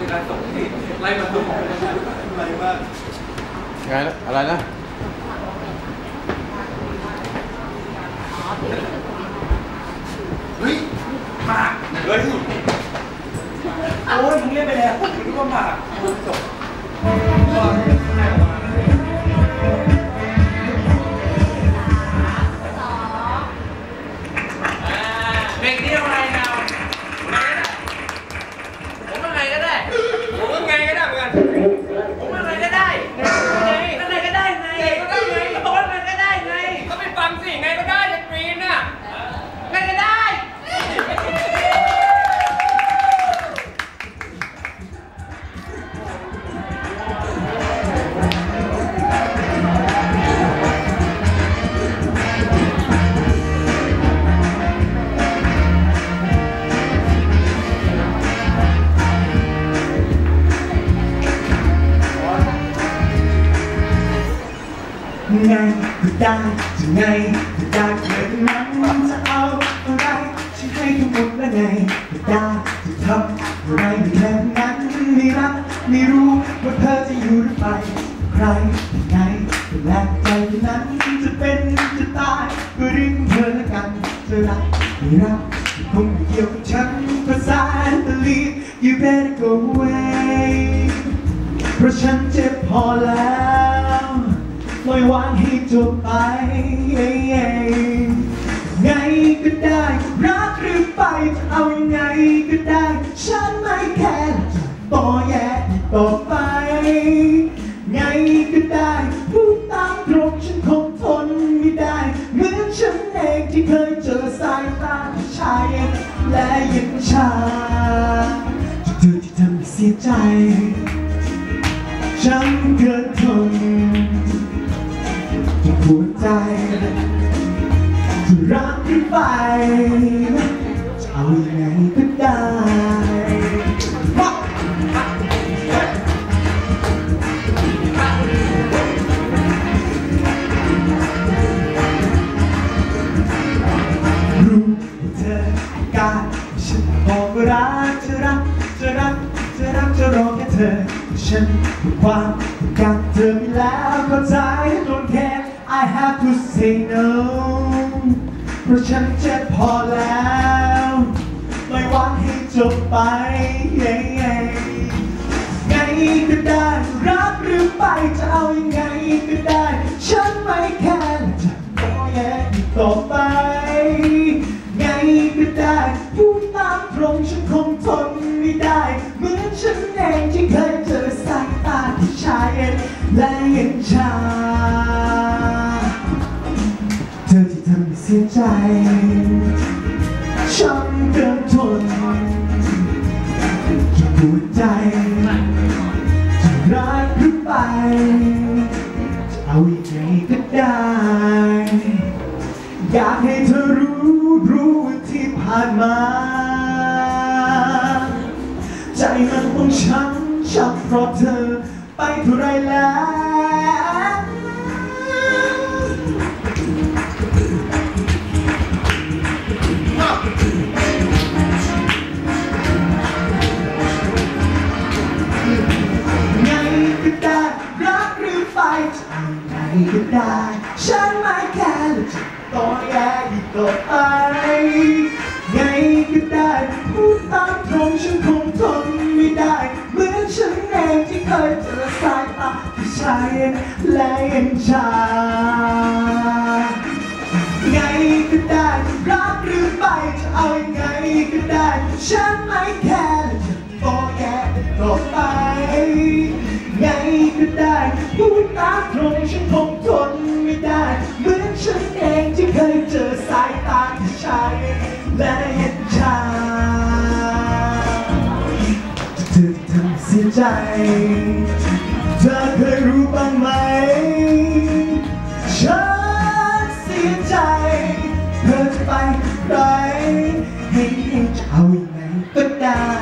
เป็นการส่งที่ไล่มาส่งอะไรมาไงนะอะไรนะเฮ้ยหมากเฮ้ยโอ้ยมึงเล่นไปแล้วคุณนึกว่าหมากจบว่าข้างในออกมาเพลงนี้อะไรนะ ก็ได้จะไงก็ได้เกิดนั้นจะเอาอะไรฉันให้ทั้งหมดและไงก็ได้จะทำอะไรไม่แค่นั้นไม่รักไม่รู้ว่าเธอจะอยู่หรือไปใครที่ไหนก็แล้วใจนั้นจะเป็นจะตายก็เรื่องเธอละกันจะรักไม่รักคงไม่เกี่ยวกับฉันภาษาตะลี you better go away เพราะฉันเจ็บพอแล้วปล่อยวางให้ จบไป ไงก็ได้ รักหรือไป เอาไงก็ได้ ฉันไม่แคร์ต่อแย่อีกต่อไป ไงก็ได้พูดตามตรงฉันคงทนไม่ได้ เหมือนฉันเองที่เคยเจอสายตาผู้ชายและยังชาจะเธอที่ทำให้เสียใจ ฉันเกิดทน หัวใจจะรักหรือไปจะเอาอยังไงก็ได้รู้ว่าเธอต้องการฉันบอกว่ารักจะรักจะรักจะรักจะรอแค่เธอ ฉันมีความองการเธอไปแล้วก็ใจ don't care I have to say no เพราะฉันเจ็บพอแล้ว ไม่หวังให้จบไปไงก็ได้รักหรือไปจะเอายังไงก็ได้ ฉันไม่แค่จะขอแย่อีกต่อไป ไงก็ได้พูดตามตรงฉันคงทนไม่ได้ เหมือนฉันเองที่เคยเจอสายตาที่ชายเอ็นและยัง ให้เสียใจฉันเกินทนจะปวดใจจะรักหรือไปจะเอายังไงก็ได้ อยากให้เธอรู้รู้ที่ผ่านมา ใจมันต้องช้ำช้ำเพราะเธอไปเท่าไรแล้ว ก็ได้ ฉันไม่แค่และจะต่อแย่อีกต่อไปไงก็ได้พูดตามตรงฉันคงทนไม่ได้ เหมือนฉันเองที่เคยเจอสายตาที่ชายและยังชาไงก็ได้รักหรือไปจะเอาไงก็ได้ ฉันไม่แคร์จะต่อแย่ต่อไป ไงก็ได้พูดตาตรงฉันคงทนไม่ได้ เหมือนฉันเองที่เคยเจอสายตาที่ชายและเห็นชาจะเธอทำเสียใจ เธอเคยรู้บ้างไหม ฉันเสียใจ เธอจะไปไหนให้ให้จะเอายังไงก็ได้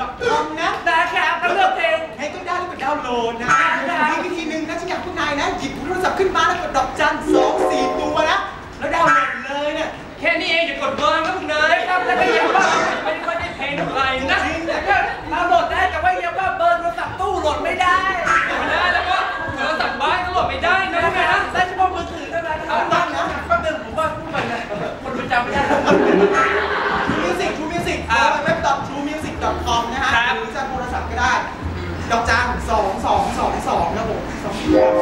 ลองนะได้ครับแล้วเลือกเพลงให้ต้ได้แล้วกดดาวน์โหลดนะมีวิธีหนึ่งนะฉันอยากคุณนายนะ หยิบโทรศัพท์ขึ้นมาแล้วกดดอกจันสองสี่ตัวนะ แล้วดาวน์โหลดเลยเนี่ย แค่นี้เองอย่ากดเบอร์นะคุณนายครับแล้วก็อย่า ดอกจันสองสองสองสองครับผมสอง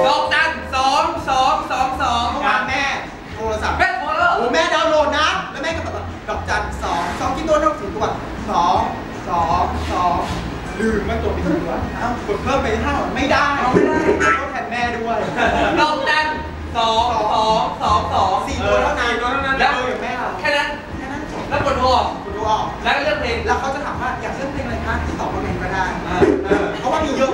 ดอกจันสองสองสองสองเมื่อวานแม่โทรศัพท์แม่โทรแล้วโอ้แม่ดาวน์โหลดนะ แล้วแม่ก็แบบว่าดอกจันสองสองกี่ตัวเท่าสี่ตัวสองสองสองลืมไม่ตัวเป็นตัวเอ้ากดเพิ่มไปห้าไม่ได้ไม่ได้ต้องแทนแม่ด้วยดอกจันสองสองสองสองสี่ตัวเท่านั้นสี่ตัวเท่านั้นแล้แล้ววคุยกับแม่เราแค่นั้นแค่นั้นจบแล้วกดโทรออกคุณดูออกแล้วก็เลือกเพลงแล้วเขาจะถามว่าอยากเลือกเพลงอะไรคะที่ตอบมาเองก็ได้ อ่าเออ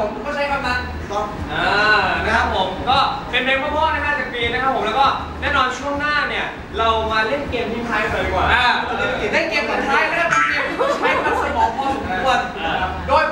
ผมก็ใช้คำนั้นก็อ่านะครับผมก็เป็นเพลงเพราะๆนะฮะจากกรีนนะครับผมแล้วก็แน่นอนช่วงหน้าเนี่ยเรามาเล่นเกมทิ้งท้ายกันเลยดีกว่าเล่นเกมทิ้งท้ายนะครับเป็นเกมที่ต้องใช้มันสมองพอสมควรโดย